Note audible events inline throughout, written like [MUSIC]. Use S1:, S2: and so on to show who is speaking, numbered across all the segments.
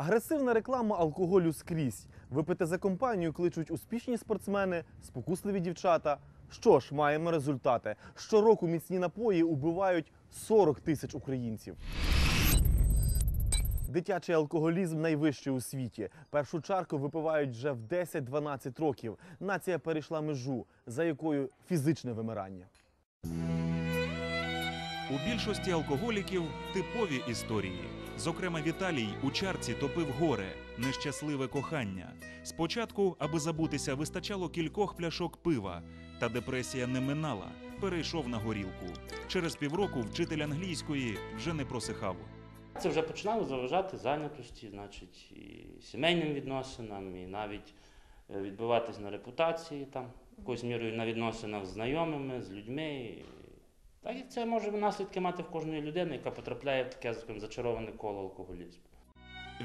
S1: Агресивна реклама алкоголю скрізь. Випити за компанію кличуть успішні спортсмени, спокусливі дівчата. Що ж, маємо результати. Щороку міцні напої убивають 40 тисяч українців. Дитячий алкоголізм найвищий у світі. Першу чарку випивають вже в 10-12 років. Нація перейшла межу, за якою фізичне вимирання.
S2: У більшості алкоголіків типові історії. Зокрема, Віталій у чарці топив горе, нещасливе кохання. Спочатку, аби забутися, вистачало кількох пляшок пива, та депресія не минала. Перейшов на горілку. Через півроку вчитель англійської вже не просихав.
S3: Це вже починало заважати зайнятості, значить, і сімейним відносинам, і навіть е, відбиватись на репутації, там, якоюсь мірою на відносинах з знайомими, з людьми. Так і це може наслідки мати в кожної людини, яка потрапляє в таке скажімо, зачароване коло алкоголізму.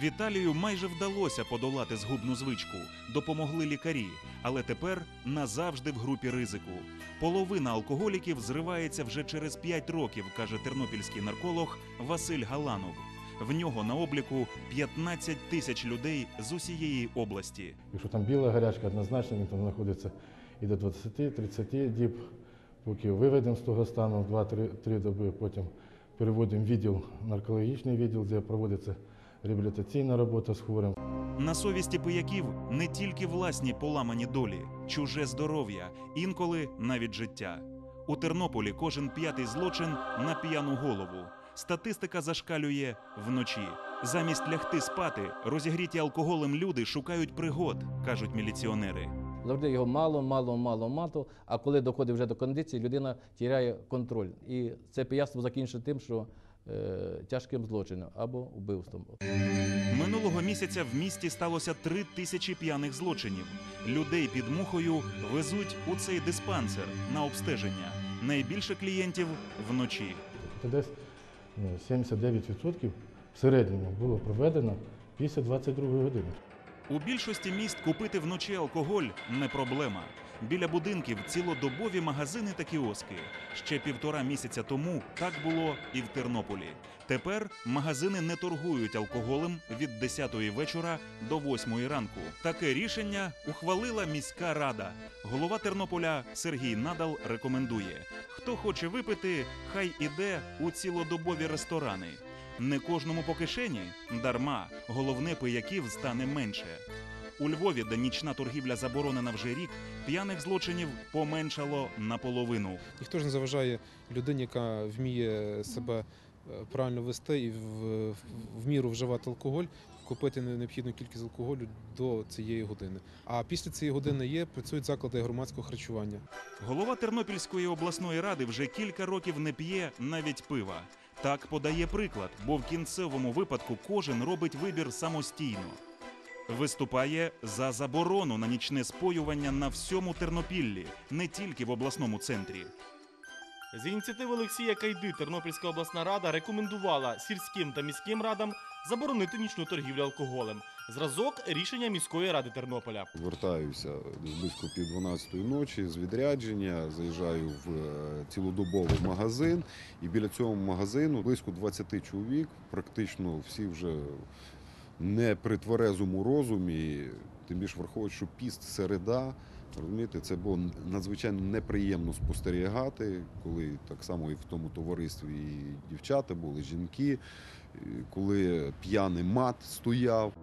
S2: Віталію майже вдалося подолати згубну звичку. Допомогли лікарі, але тепер назавжди в групі ризику. Половина алкоголіків зривається вже через 5 років, каже тернопільський нарколог Василь Галанов. В нього на обліку 15 тисяч людей з усієї області.
S4: Якщо там біла гарячка, однозначно він там знаходиться і до 20-30 діб, поки виведемо з того стану 2-3 доби, потім переводимо відділ, наркологічний відділ, де проводиться реабілітаційна робота з хворим.
S2: На совісті пияків не тільки власні поламані долі, чуже здоров'я, інколи навіть життя. У Тернополі кожен п'ятий злочин на п'яну голову. Статистика зашкалює вночі. Замість лягти спати, розігріті алкоголем люди шукають пригод, кажуть міліціонери.
S5: Завжди його мало, мало, мало, мало. А коли доходить вже до кондиції, людина тіряє контроль. І це пияцтво закінчується тим, що е, тяжким злочином або вбивством.
S2: Минулого місяця в місті сталося три тисячі п'яних злочинів. Людей під мухою везуть у цей диспансер на обстеження. Найбільше клієнтів вночі.
S4: Тобто десь ну, 79% в середньому було проведено після 22 години.
S2: У більшості міст купити вночі алкоголь не проблема. Біля будинків цілодобові магазини та кіоски. Ще півтора місяця тому так було і в Тернополі. Тепер магазини не торгують алкоголем від 10-ї вечора до 8-ї ранку. Таке рішення ухвалила міська рада. Голова Тернополя Сергій Надал рекомендує: хто хоче випити, хай іде у цілодобові ресторани. Не кожному по кишені дарма. Головне пияків стане менше. У Львові, де нічна торгівля заборонена вже рік, п'яних злочинів поменшало наполовину.
S6: Ніхто ж не заважає людині, яка вміє себе е, правильно вести і в, в, в міру вживати алкоголь, купити необхідну кількість алкоголю до цієї години. А після цієї години є працюють заклади громадського харчування.
S2: Голова Тернопільської обласної ради вже кілька років не п'є навіть пива. Так подає приклад, бо в кінцевому випадку кожен робить вибір самостійно. Виступає за заборону на нічне споювання на всьому Тернопіллі, не тільки в обласному центрі.
S1: З ініціативи Олексія Кайди Тернопільська обласна рада рекомендувала сільським та міським радам заборонити нічну торгівлю алкоголем. Зразок рішення міської ради Тернополя.
S7: Вертаюся близько пів 12 ночі з відрядження, заїжджаю в е, цілодобовий магазин, і біля цього магазину близько 20 чоловік, практично всі вже не при тверезому розумі, тим більше враховуючи, що піст середа. Розумієте, це було надзвичайно неприємно спостерігати, коли так само і в тому товаристві і дівчата були, жінки, коли п'яний мат стояв.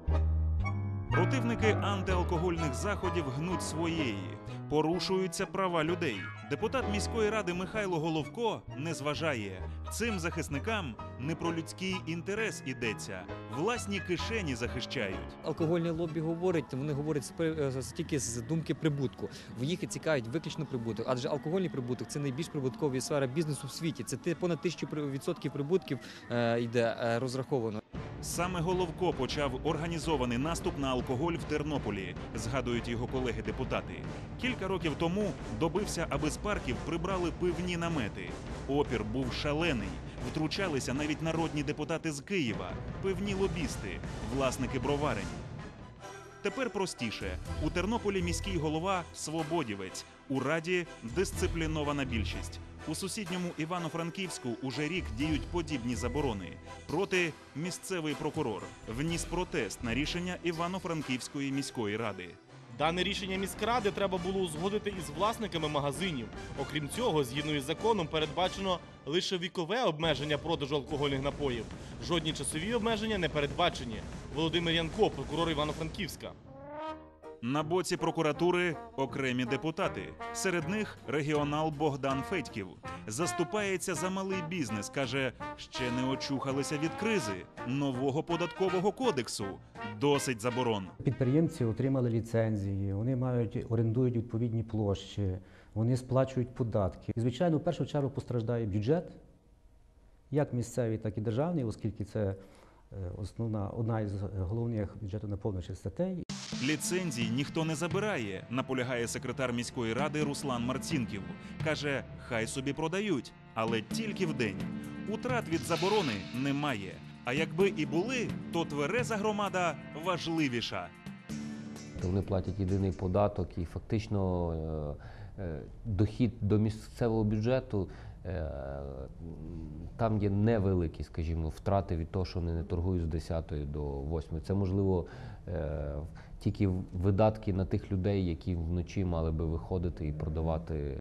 S2: Противники антиалкогольних заходів гнуть своєї, порушуються права людей. Депутат міської ради Михайло Головко не зважає. Цим захисникам не про людський інтерес ідеться, власні кишені захищають.
S8: Алкогольне лобі говорить, вони говорять е, тільки з думки прибутку. В їх цікавить виключно прибуток, адже алкогольний прибуток це найбільш прибуткова сфера бізнесу в світі. Це понад тисячу при- відсотків прибутків е, йде е, розраховано.
S2: Саме Головко почав організований наступ на алкоголь в Тернополі, згадують його колеги-депутати. Кілька років тому добився, аби з парків прибрали пивні намети. Опір був шалений. Втручалися навіть народні депутати з Києва, пивні лобісти, власники броварень. Тепер простіше. У Тернополі міський голова свободівець. У раді дисциплінована більшість. У сусідньому Івано-Франківську уже рік діють подібні заборони. Проти місцевий прокурор вніс протест на рішення Івано-Франківської міської ради.
S1: Дане рішення міськради треба було узгодити із власниками магазинів. Окрім цього, згідно із законом, передбачено лише вікове обмеження продажу алкогольних напоїв. Жодні часові обмеження не передбачені. Володимир Янко, прокурор Івано-Франківська.
S2: На боці прокуратури окремі депутати. Серед них регіонал Богдан Федьків. Заступається за малий бізнес. каже, ще не очухалися від кризи нового податкового кодексу. Досить заборон.
S9: Підприємці отримали ліцензії, вони мають орендують відповідні площі, вони сплачують податки. І, звичайно, в першу чергу постраждає бюджет, як місцевий, так і державний, оскільки це е, основна одна із головних бюджету наповнюючих статей.
S2: Ліцензій ніхто не забирає, наполягає секретар міської ради Руслан Марцінків. Каже, хай собі продають, але тільки вдень. Утрат від заборони немає. А якби і були, то твереза громада важливіша.
S10: Вони платять єдиний податок і фактично е, е, дохід до місцевого бюджету там є невеликі, скажімо, втрати від того, що вони не торгують з 10 до 8. Це можливо е, тільки видатки на тих людей, які вночі мали би виходити і продавати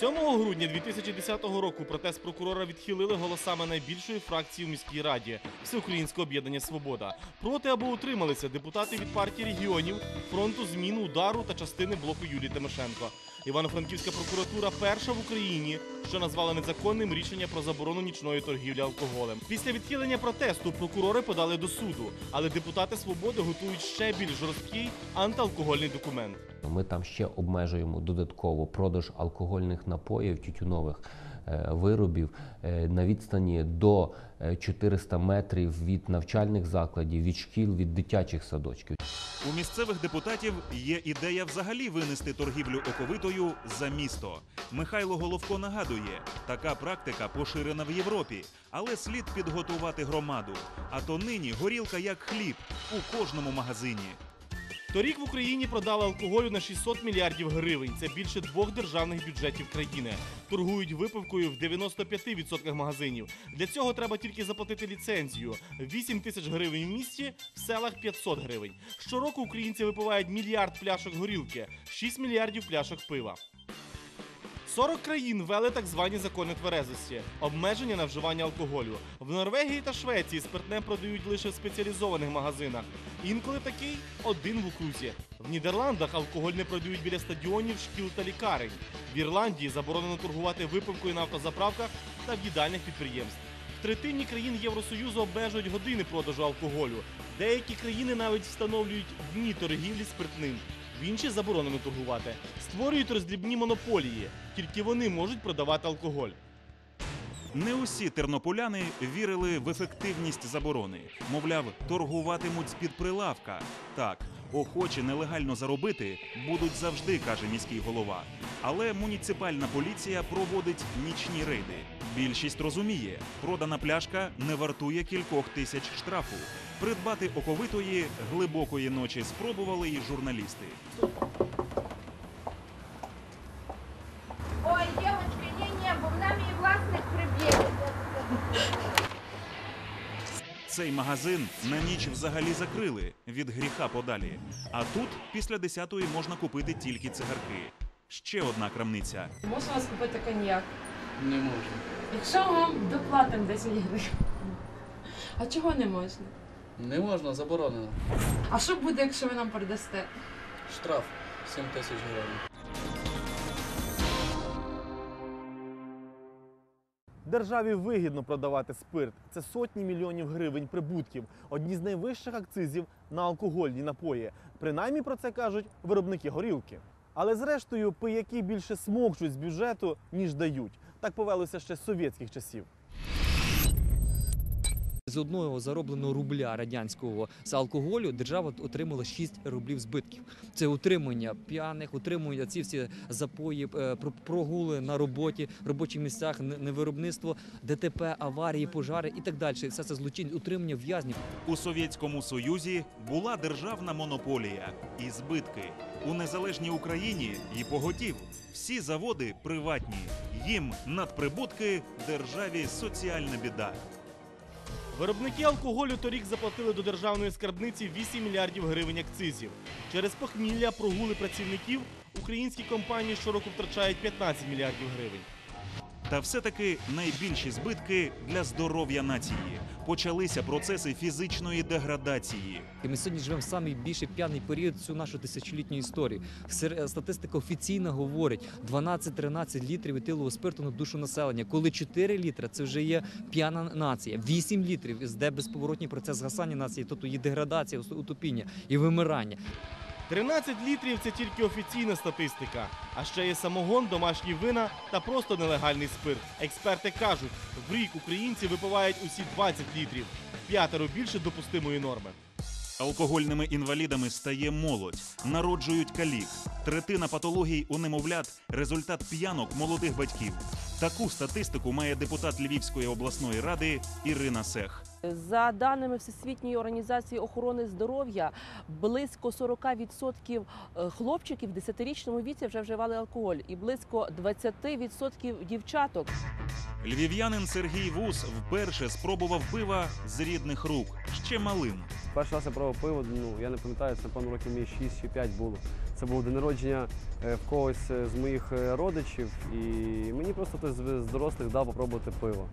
S1: 7 грудня 2010 року протест прокурора відхилили голосами найбільшої фракції в міській раді Всеукраїнське об'єднання Свобода. Проти або утрималися депутати від партії регіонів, фронту змін удару та частини блоку Юлії Тимошенко. Івано-Франківська прокуратура перша в Україні, що назвала незаконним рішення про заборону нічної торгівлі алкоголем. Після відхилення протесту прокурори подали до суду, але депутати свободи готують ще більш жорсткий антиалкогольний документ.
S10: Ми там ще обмежуємо додатково продаж алкогольних напоїв, тютюнових е, виробів е, на відстані до е, 400 метрів від навчальних закладів, від шкіл, від дитячих садочків.
S2: У місцевих депутатів є ідея взагалі винести торгівлю оковитою за місто. Михайло Головко нагадує, така практика поширена в Європі, але слід підготувати громаду. А то нині горілка як хліб у кожному магазині.
S1: Торік в Україні продали алкоголю на 600 мільярдів гривень. Це більше двох державних бюджетів країни. Торгують випивкою в 95% магазинів. Для цього треба тільки заплатити ліцензію. 8 тисяч гривень в місті, в селах 500 гривень. Щороку українці випивають мільярд пляшок горілки, 6 мільярдів пляшок пива. 40 країн ввели так звані закони тверезості, обмеження на вживання алкоголю. В Норвегії та Швеції спиртне продають лише в спеціалізованих магазинах. Інколи такий один в окрузі. В Нідерландах алкоголь не продають біля стадіонів, шкіл та лікарень. В Ірландії заборонено торгувати випивкою на автозаправках та в їдальних підприємств. В третині країн Євросоюзу обмежують години продажу алкоголю. Деякі країни навіть встановлюють дні торгівлі спиртним. В інші заборонено торгувати. Створюють роздрібні монополії. Тільки вони можуть продавати алкоголь.
S2: Не усі тернополяни вірили в ефективність заборони. Мовляв, торгуватимуть з-під прилавка. Так, охочі нелегально заробити будуть завжди, каже міський голова. Але муніципальна поліція проводить нічні рейди. Більшість розуміє, продана пляшка не вартує кількох тисяч штрафу. Придбати оковитої глибокої ночі спробували і журналісти.
S11: Ой, девочка, не-не, бо мене мій власник приб'є.
S2: Цей магазин на ніч взагалі закрили від гріха подалі. А тут після 10-ї можна купити тільки цигарки. Ще одна крамниця.
S11: Можна вас купити коньяк?
S12: Не можна.
S11: Якщо вам доплатимо 10 гривень. А чого не можна?
S12: Не можна, заборонено.
S11: А що буде, якщо ви нам продасте?
S12: Штраф 7 тисяч гривень.
S1: Державі вигідно продавати спирт. Це сотні мільйонів гривень прибутків, одні з найвищих акцизів на алкогольні напої. Принаймні про це кажуть виробники горілки. Але зрештою пияки більше смокчуть з бюджету, ніж дають. Так повелося ще з совєтських часів.
S8: З одного заробленого рубля радянського з алкоголю держава отримала 6 рублів збитків. Це утримання п'яних, утримання ці всі запої, е, про- прогули на роботі, робочих місцях, невиробництво, ДТП, аварії, пожари і так далі. Все це злочин, утримання в'язнів.
S2: У Совєтському Союзі була державна монополія і збитки. У незалежній Україні і поготів. Всі заводи приватні. Їм надприбутки державі соціальна біда.
S1: Виробники алкоголю торік заплатили до державної скарбниці 8 мільярдів гривень акцизів. Через похмілля, прогули працівників українські компанії щороку втрачають 15 мільярдів гривень.
S2: Та все-таки найбільші збитки для здоров'я нації. Почалися процеси фізичної деградації.
S8: І ми сьогодні живемо в самий п'яний період всю нашу тисячолітню історію. Сер- Статистика офіційно говорить 12-13 літрів етилового спирту на душу населення. Коли 4 літри це вже є п'яна нація. 8 літрів де безповоротній процес згасання нації, тобто її деградація, утопіння і вимирання.
S1: 13 літрів це тільки офіційна статистика. А ще є самогон, домашні вина та просто нелегальний спирт. Експерти кажуть, в рік українці випивають усі 20 літрів, п'ятеро більше допустимої норми.
S2: Алкогольними інвалідами стає молодь, народжують калік. Третина патологій у немовлят результат п'янок молодих батьків. Таку статистику має депутат Львівської обласної ради Ірина Сех.
S13: За даними Всесвітньої організації охорони здоров'я, близько 40% хлопчиків в 10-річному віці вже вживали алкоголь, і близько 20% дівчаток.
S2: Львів'янин Сергій Вус вперше спробував пива з рідних рук ще малим.
S14: Перший раз я пробував пиво, ну я не пам'ятаю, це напевно років мені 6 чи 5 було. Це був день народження е, в когось е, з моїх е, родичів, і мені просто хтось з дорослих дав попробувати пиво.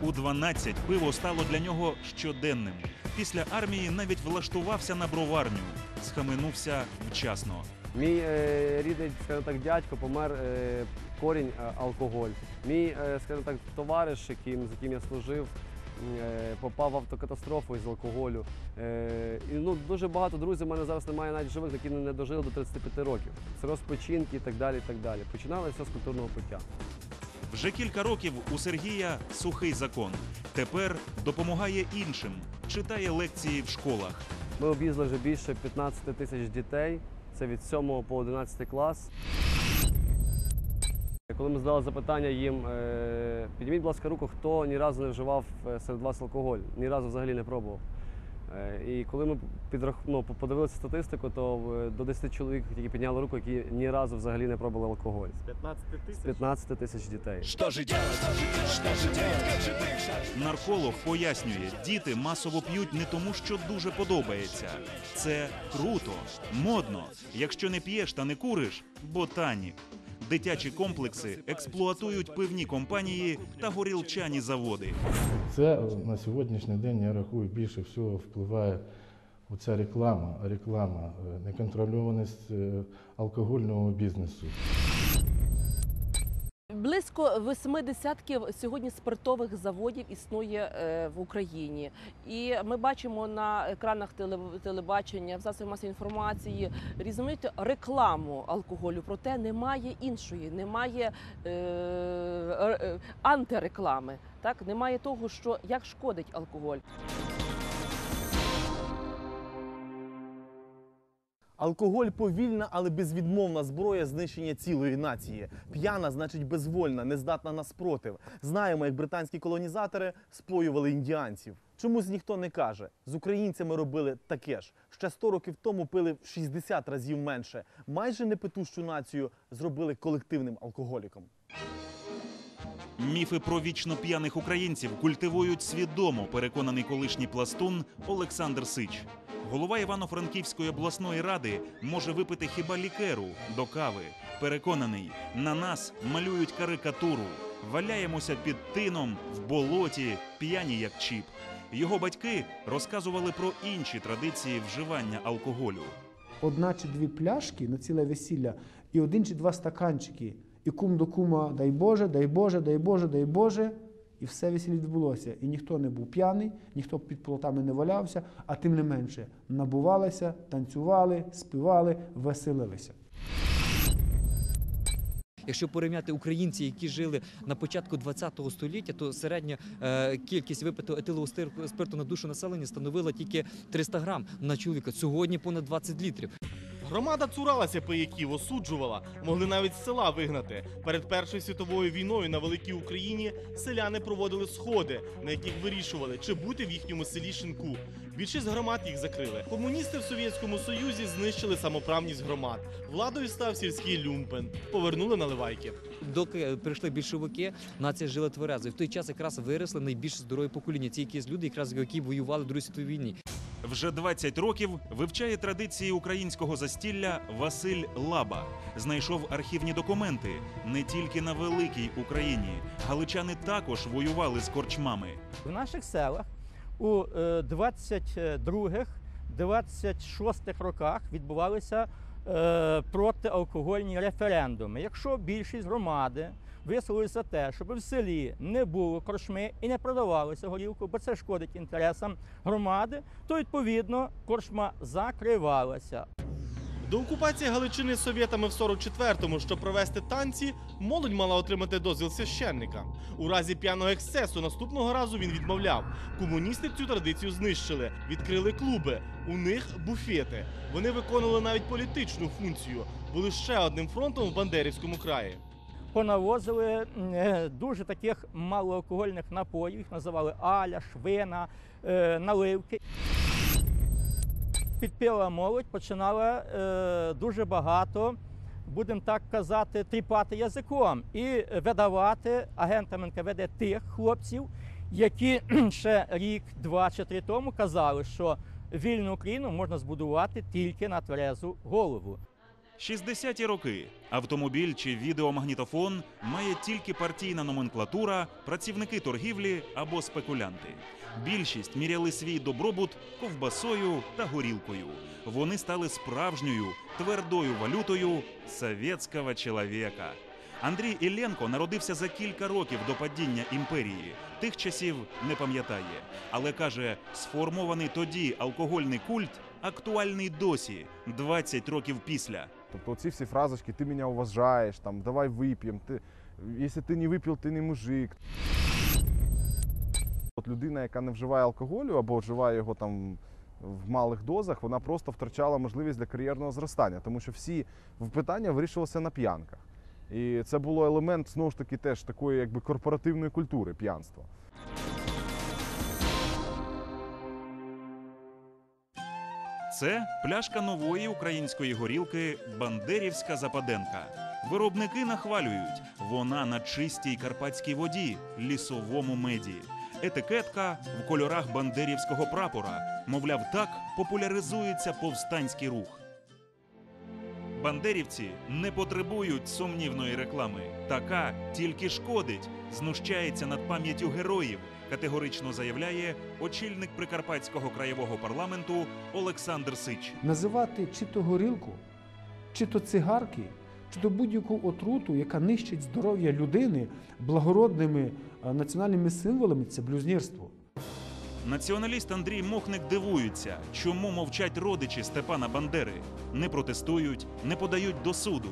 S2: У 12 пиво стало для нього щоденним. Після армії навіть влаштувався на броварню. Схаменувся вчасно.
S14: Мій е, рідний, скажімо так, дядько помер е, корінь е, алкоголь. Мій, е, скажімо так, товариш, яким, з яким я служив, попав в автокатастрофу із алкоголю. Е, і, ну, дуже багато друзів у мене зараз немає навіть живих, які не дожили до 35 років. Це розпочинки і так далі. і так далі. Починали все з культурного пиття.
S2: Вже кілька років у Сергія сухий закон. Тепер допомагає іншим, читає лекції в школах.
S14: Ми об'їздили вже більше 15 тисяч дітей. Це від 7 по 11 клас. Коли ми задали запитання їм, е, підніміть, будь ласка, руку, хто ні разу не вживав е, серед вас алкоголь, ні разу взагалі не пробував. Е, І коли ми підрах... ну, подивилися статистику, то до 10 чоловік тільки підняли руку, які ні разу взагалі не пробували алкоголь.
S1: З 15
S14: З
S1: тисяч?
S14: 15 тисяч дітей.
S2: Нарколог пояснює, діти масово п'ють не тому, що дуже подобається. Це круто, модно. Якщо не п'єш та не куриш, ботанік. Дитячі комплекси експлуатують пивні компанії та горілчані заводи.
S4: Це е, на сьогоднішній день, я рахую, більше всього впливає оця реклама, реклама, е, неконтрольованість е, алкогольного бізнесу.
S13: Близько восьми десятків сьогодні спиртових заводів існує е, в Україні, і ми бачимо на екранах теле- телебачення, в засобах масової інформації різноманітну рекламу алкоголю. Проте немає іншої, немає е, е, антиреклами. Так немає того, що як шкодить алкоголь.
S1: Алкоголь повільна, але безвідмовна зброя знищення цілої нації. П'яна, значить безвольна, нездатна на спротив. Знаємо, як британські колонізатори споювали індіанців. Чомусь ніхто не каже. З українцями робили таке ж. Ще 100 років тому пили в 60 разів менше. Майже непитущу націю зробили колективним алкоголіком.
S2: Міфи про вічно п'яних українців культивують свідомо, переконаний колишній пластун Олександр Сич. Голова Івано-Франківської обласної ради може випити хіба лікеру до кави. Переконаний, на нас малюють карикатуру. Валяємося під тином в болоті, п'яні як чіп. Його батьки розказували про інші традиції вживання алкоголю.
S15: одна чи дві пляшки на ціле весілля і один чи два стаканчики. І кум до кума, дай Боже, дай Боже, дай Боже, дай Боже. І все весілля відбулося. І ніхто не був п'яний, ніхто під плотами не валявся, а тим не менше набувалися, танцювали, співали, веселилися.
S8: Якщо порівняти українці, які жили на початку ХХ століття, то середня е, кількість випитого етилового спирту на душу населення становила тільки 300 грам на чоловіка. Сьогодні понад 20 літрів.
S1: Громада цуралася пияків, осуджувала, могли навіть з села вигнати. Перед Першою світовою війною на великій Україні селяни проводили сходи, на яких вирішували, чи бути в їхньому селі шинку. Більшість громад їх закрили. Комуністи в Совєтському Союзі знищили самоправність громад. Владою став сільський люмпен. Повернули наливайки.
S8: Доки прийшли більшовики, нація жила тверезо. В той час якраз виросли найбільш здорові покоління. Ці якісь люди, якраз які воювали в Другій світовій війні.
S2: Вже 20 років вивчає традиції українського застілля Василь Лаба. Знайшов архівні документи не тільки на великій Україні. Галичани також воювали з корчмами.
S16: В наших селах у е, 22-х, 26-х роках відбувалися е, протиалкогольні референдуми. Якщо більшість громади висловилися те, щоб в селі не було корчми і не продавалося горілку, бо це шкодить інтересам громади, то відповідно корчма закривалася.
S1: До окупації Галичини совєтами в 44-му, щоб провести танці, молодь мала отримати дозвіл священника. У разі п'яного ексцесу наступного разу він відмовляв. Комуністи цю традицію знищили, відкрили клуби. У них буфети. Вони виконували навіть політичну функцію. Були ще одним фронтом в Бандерівському краї.
S16: Понавозили е, дуже таких малоалкогольних напоїв, їх називали аля, швина, е, наливки. Підпила молодь починала е, дуже багато, будемо так казати, тріпати язиком і видавати агентам НКВД тих хлопців, які [CLEARS THROAT] ще рік, два чи три тому казали, що вільну Україну можна збудувати тільки на тверезу голову.
S2: 60-ті роки автомобіль чи відеомагнітофон має тільки партійна номенклатура, працівники торгівлі або спекулянти. Більшість міряли свій добробут ковбасою та горілкою. Вони стали справжньою твердою валютою совєтського чоловіка. Андрій Ілленко народився за кілька років до падіння імперії. Тих часів не пам'ятає, але каже, сформований тоді алкогольний культ актуальний досі, 20 років після.
S17: Тобто ці всі фразочки, ти мене уважаєш, там, давай вип'ємо, ти, якщо ти не випив, ти не мужик. От людина, яка не вживає алкоголю або вживає його там в малих дозах, вона просто втрачала можливість для кар'єрного зростання, тому що всі питання вирішувалися на п'янках. І це було елемент знову ж таки теж такої якби корпоративної культури п'янства.
S2: Це пляшка нової української горілки Бандерівська Западенка. Виробники нахвалюють, вона на чистій карпатській воді, лісовому меді. Етикетка в кольорах бандерівського прапора. Мовляв, так популяризується повстанський рух. Бандерівці не потребують сумнівної реклами. Така тільки шкодить, знущається над пам'яттю героїв, категорично заявляє очільник Прикарпатського краєвого парламенту Олександр Сич.
S15: Називати чи то горілку, чи то цигарки, чи то будь-яку отруту, яка нищить здоров'я людини благородними національними символами, це блюзнірство.
S2: Націоналіст Андрій Мохник дивується, чому мовчать родичі Степана Бандери, не протестують, не подають до суду.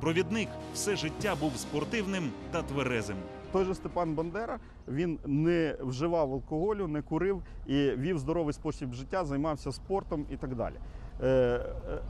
S2: Провідник все життя був спортивним та тверезим.
S18: Той же Степан Бандера він не вживав алкоголю, не курив і вів здоровий спосіб життя, займався спортом і так далі. Е, е,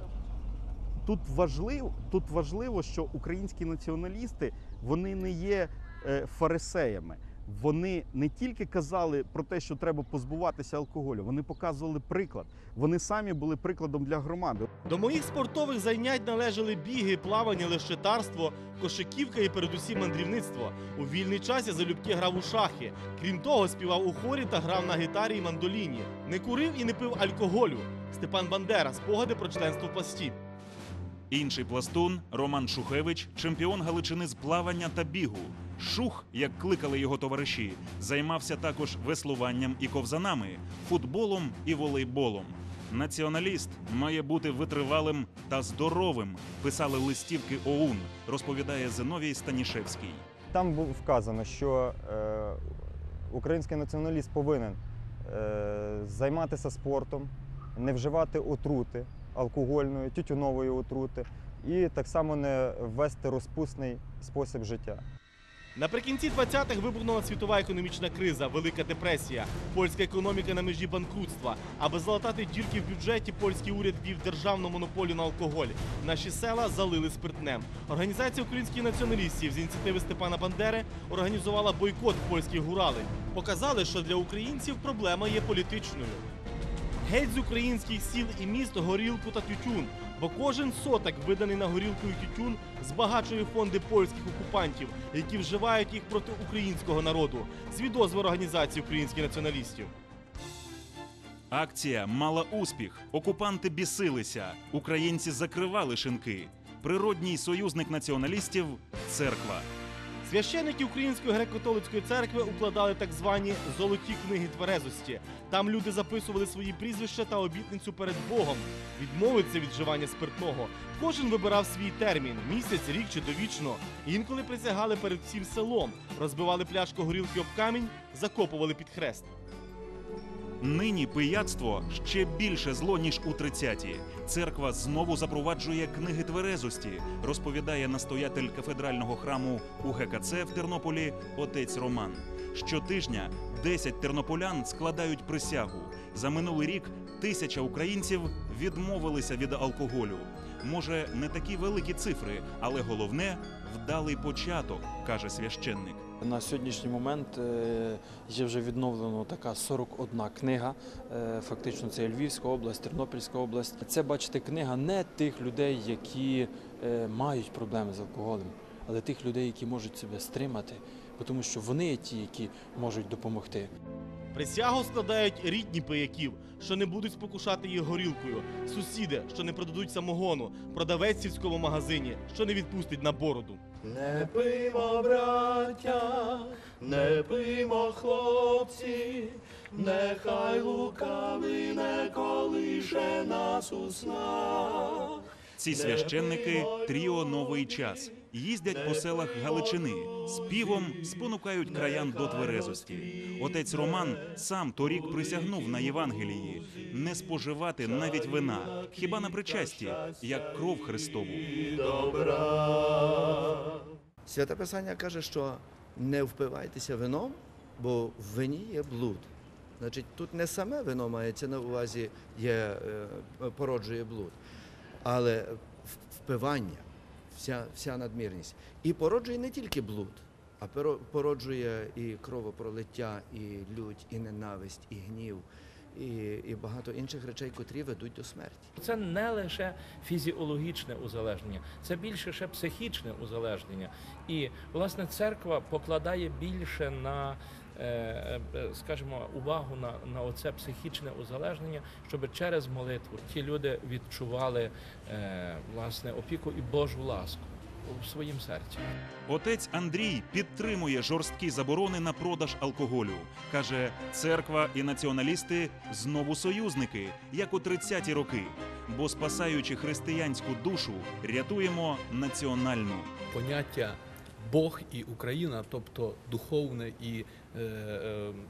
S18: Тут важливо, тут важливо, що українські націоналісти вони не є е, фарисеями. Вони не тільки казали про те, що треба позбуватися алкоголю, вони показували приклад. Вони самі були прикладом для громади.
S1: До моїх спортових зайнять належали біги, плавання, лещетарство, кошиківка і передусім мандрівництво. У вільний час я залюбки грав у шахи. Крім того, співав у хорі та грав на гітарі і мандоліні. Не курив і не пив алкоголю. Степан Бандера, спогади про членство в пласті.
S2: Інший пластун Роман Шухевич, чемпіон Галичини з плавання та бігу. Шух, як кликали його товариші, займався також веслуванням і ковзанами, футболом і волейболом. Націоналіст має бути витривалим та здоровим. Писали листівки ОУН, розповідає Зиновій Станішевський.
S19: Там було вказано, що е, український націоналіст повинен е, займатися спортом, не вживати отрути алкогольної, тютюнової отрути, і так само не ввести розпусний спосіб життя.
S1: Наприкінці 20-х вибухнула світова економічна криза, Велика депресія, польська економіка на межі банкрутства. Аби залатати дірки в бюджеті, польський уряд ввів державну монополію на алкоголь. Наші села залили спиртнем. Організація українських націоналістів з ініціативи Степана Бандери організувала бойкот польських гуралень. Показали, що для українців проблема є політичною. Геть з українських сіл і міст горілку та тютюн, бо кожен соток, виданий на горілку і тютюн, збагачує фонди польських окупантів, які вживають їх проти українського народу. Свідоцтво організації українських націоналістів.
S2: Акція мала успіх. Окупанти бісилися. Українці закривали шинки. Природній союзник націоналістів церква.
S1: Священники Української греко-католицької церкви укладали так звані золоті книги тверезості. Там люди записували свої прізвища та обітницю перед Богом. Відмовиться від вживання спиртного. Кожен вибирав свій термін місяць, рік чи довічно. Інколи присягали перед всім селом, розбивали пляшку горілки об камінь, закопували під хрест.
S2: Нині пияцтво ще більше зло, ніж у 30-ті. Церква знову запроваджує книги тверезості, розповідає настоятель кафедрального храму УГКЦ в Тернополі отець Роман. Щотижня 10 тернополян складають присягу. За минулий рік тисяча українців відмовилися від алкоголю. Може, не такі великі цифри, але головне вдалий початок, каже священник.
S20: На сьогоднішній момент е, є вже відновлено така 41 книга. Е, Фактично це Львівська область, Тернопільська область. Це бачите книга не тих людей, які е, мають проблеми з алкоголем, але тих людей, які можуть себе стримати, тому що вони є ті, які можуть допомогти.
S1: Присягу складають рідні пияків, що не будуть спокушати їх горілкою, сусіди, що не продадуть самогону, продавець в сільському магазині, що не відпустить на бороду.
S21: Не пиймо, браття, не пиймо, хлопці, нехай лукавий не колише нас у снах.
S2: Ці священники тріо новий час їздять по селах Галичини, співом спонукають краян до тверезості. Отець Роман сам торік присягнув на Євангелії не споживати навіть вина, хіба на причасті, як кров Христову.
S22: Святе Писання каже, що не впивайтеся вином, бо в вині є блуд. Значить, тут не саме вино мається на увазі, є, е, породжує блуд, але впивання, вся, вся надмірність. І породжує не тільки блуд, а породжує і кровопролиття, і лють, і ненависть, і гнів, і, і багато інших речей, котрі ведуть до смерті.
S23: Це не лише фізіологічне узалежнення, це більше ще психічне узалежнення. І власне церква покладає більше на, скажімо, увагу на, на оце психічне узалежнення, щоб через молитву ті люди відчували е, власне опіку і Божу ласку у своїм серці.
S2: Отець Андрій підтримує жорсткі заборони на продаж алкоголю. Каже, церква і націоналісти знову союзники, як у 30-ті роки. Бо спасаючи християнську душу, рятуємо національну.
S24: поняття Бог і Україна, тобто духовне і е, е,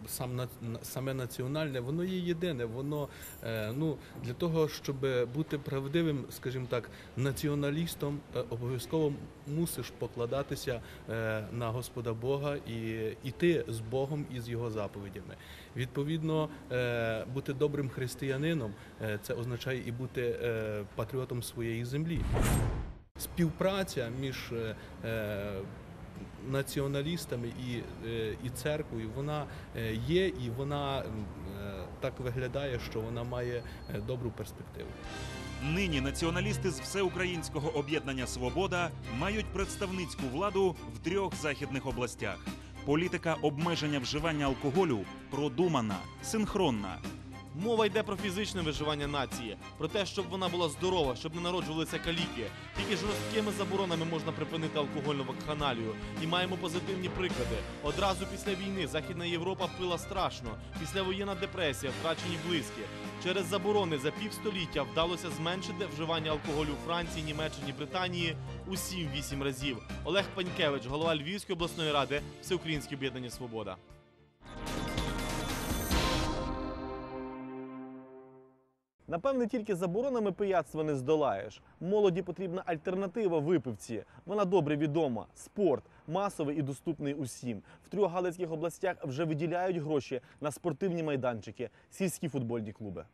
S24: сам на- на- саме національне, воно є єдине. Воно е, ну для того, щоб бути правдивим, скажімо так, націоналістом, е, обов'язково мусиш покладатися е, на Господа Бога і йти з Богом і з його заповідями. Відповідно, е, бути добрим християнином е, це означає і бути е, патріотом своєї землі співпраця між е, е, націоналістами і, е, і церквою, вона е, є і вона е, так виглядає, що вона має добру перспективу.
S2: Нині націоналісти з всеукраїнського об'єднання Свобода мають представницьку владу в трьох західних областях. Політика обмеження вживання алкоголю продумана, синхронна.
S1: Мова йде про фізичне виживання нації, про те, щоб вона була здорова, щоб не народжувалися каліки. Тільки жорсткими заборонами можна припинити алкогольну вакханалію. І маємо позитивні приклади. Одразу після війни Західна Європа пила страшно. Післявоєнна депресія, втрачені близькі. Через заборони за півстоліття вдалося зменшити вживання алкоголю у Франції, Німеччині, Британії у 7-8 разів. Олег Панькевич, голова Львівської обласної ради, Всеукраїнське об'єднання Свобода.
S25: Напевне, тільки заборонами пияцтва не здолаєш. Молоді потрібна альтернатива випивці. Вона добре відома. Спорт масовий і доступний усім. В трьох галицьких областях вже виділяють гроші на спортивні майданчики, сільські футбольні клуби.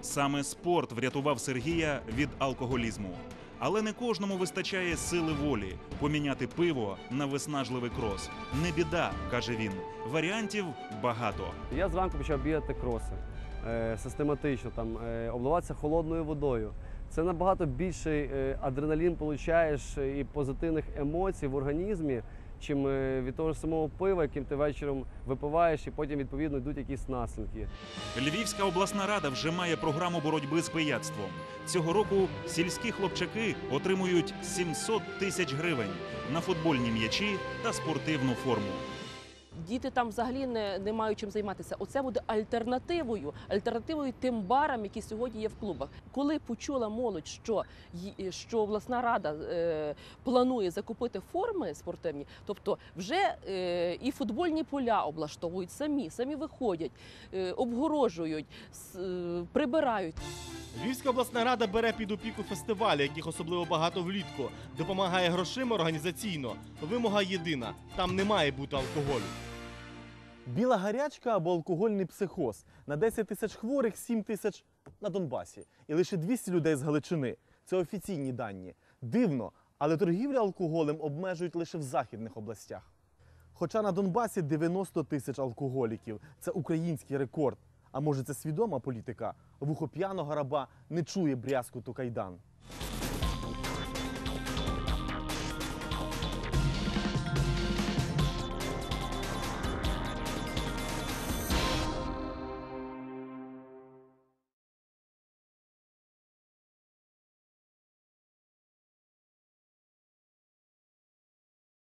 S2: Саме спорт врятував Сергія від алкоголізму. Але не кожному вистачає сили волі поміняти пиво на виснажливий крос. Не біда, каже він. Варіантів багато.
S14: Я зранку почав бігати кроси систематично, там, е, обливатися холодною водою. Це набагато більший е, адреналін получаєш е, і позитивних емоцій в організмі, чим е, від того ж самого пива, яким ти вечором випиваєш, і потім відповідно йдуть якісь наслідки.
S2: Львівська обласна рада вже має програму боротьби з пияцтвом. Цього року сільські хлопчаки отримують 700 тисяч гривень на футбольні м'ячі та спортивну форму.
S13: Діти там взагалі не, не мають чим займатися. Оце буде альтернативою, альтернативою тим барам, які сьогодні є в клубах. Коли почула молодь, що, що обласна рада е, планує закупити форми спортивні, тобто вже е, і футбольні поля облаштовують самі, самі виходять, е, обгорожують, с- е, прибирають.
S1: Львівська обласна рада бере під опіку фестивалі, яких особливо багато влітку, допомагає грошима організаційно. Вимога єдина: там не має бути алкоголю.
S25: Біла гарячка або алкогольний психоз. На 10 тисяч хворих, 7 тисяч на Донбасі. І лише 200 людей з Галичини. Це офіційні дані. Дивно, але торгівлю алкоголем обмежують лише в західних областях. Хоча на Донбасі 90 тисяч алкоголіків. Це український рекорд. А може це свідома політика? Вухо п'яного раба не чує брязкуту кайдан.